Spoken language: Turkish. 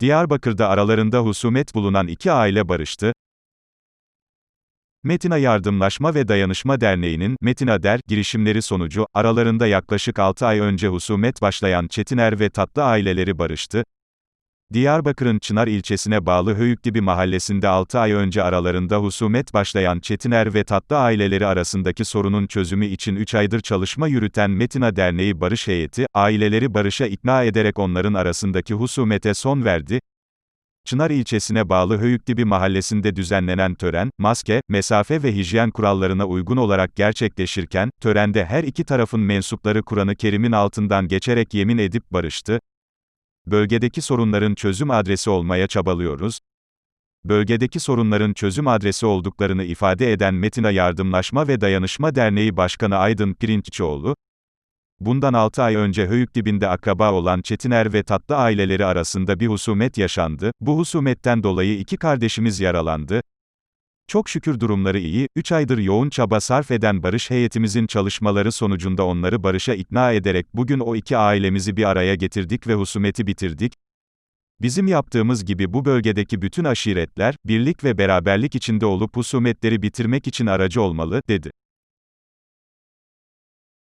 Diyarbakır'da aralarında husumet bulunan iki aile barıştı. Metina Yardımlaşma ve Dayanışma Derneği'nin Metina Der girişimleri sonucu aralarında yaklaşık 6 ay önce husumet başlayan Çetiner ve Tatlı aileleri barıştı. Diyarbakır'ın Çınar ilçesine bağlı Höyükdibi mahallesinde 6 ay önce aralarında husumet başlayan Çetiner ve Tatlı aileleri arasındaki sorunun çözümü için 3 aydır çalışma yürüten Metina Derneği Barış Heyeti, aileleri barışa ikna ederek onların arasındaki husumete son verdi. Çınar ilçesine bağlı Höyükdibi mahallesinde düzenlenen tören, maske, mesafe ve hijyen kurallarına uygun olarak gerçekleşirken, törende her iki tarafın mensupları Kur'an-ı Kerim'in altından geçerek yemin edip barıştı. Bölgedeki sorunların çözüm adresi olmaya çabalıyoruz. Bölgedeki sorunların çözüm adresi olduklarını ifade eden Metina Yardımlaşma ve Dayanışma Derneği Başkanı Aydın Pirinççioğlu, bundan 6 ay önce Höyükdibi'nde akraba olan Çetiner ve Tatlı aileleri arasında bir husumet yaşandı, bu husumetten dolayı iki kardeşimiz yaralandı, çok şükür durumları iyi, 3 aydır yoğun çaba sarf eden barış heyetimizin çalışmaları sonucunda onları barışa ikna ederek bugün o iki ailemizi bir araya getirdik ve husumeti bitirdik. Bizim yaptığımız gibi bu bölgedeki bütün aşiretler, birlik ve beraberlik içinde olup husumetleri bitirmek için aracı olmalı, dedi.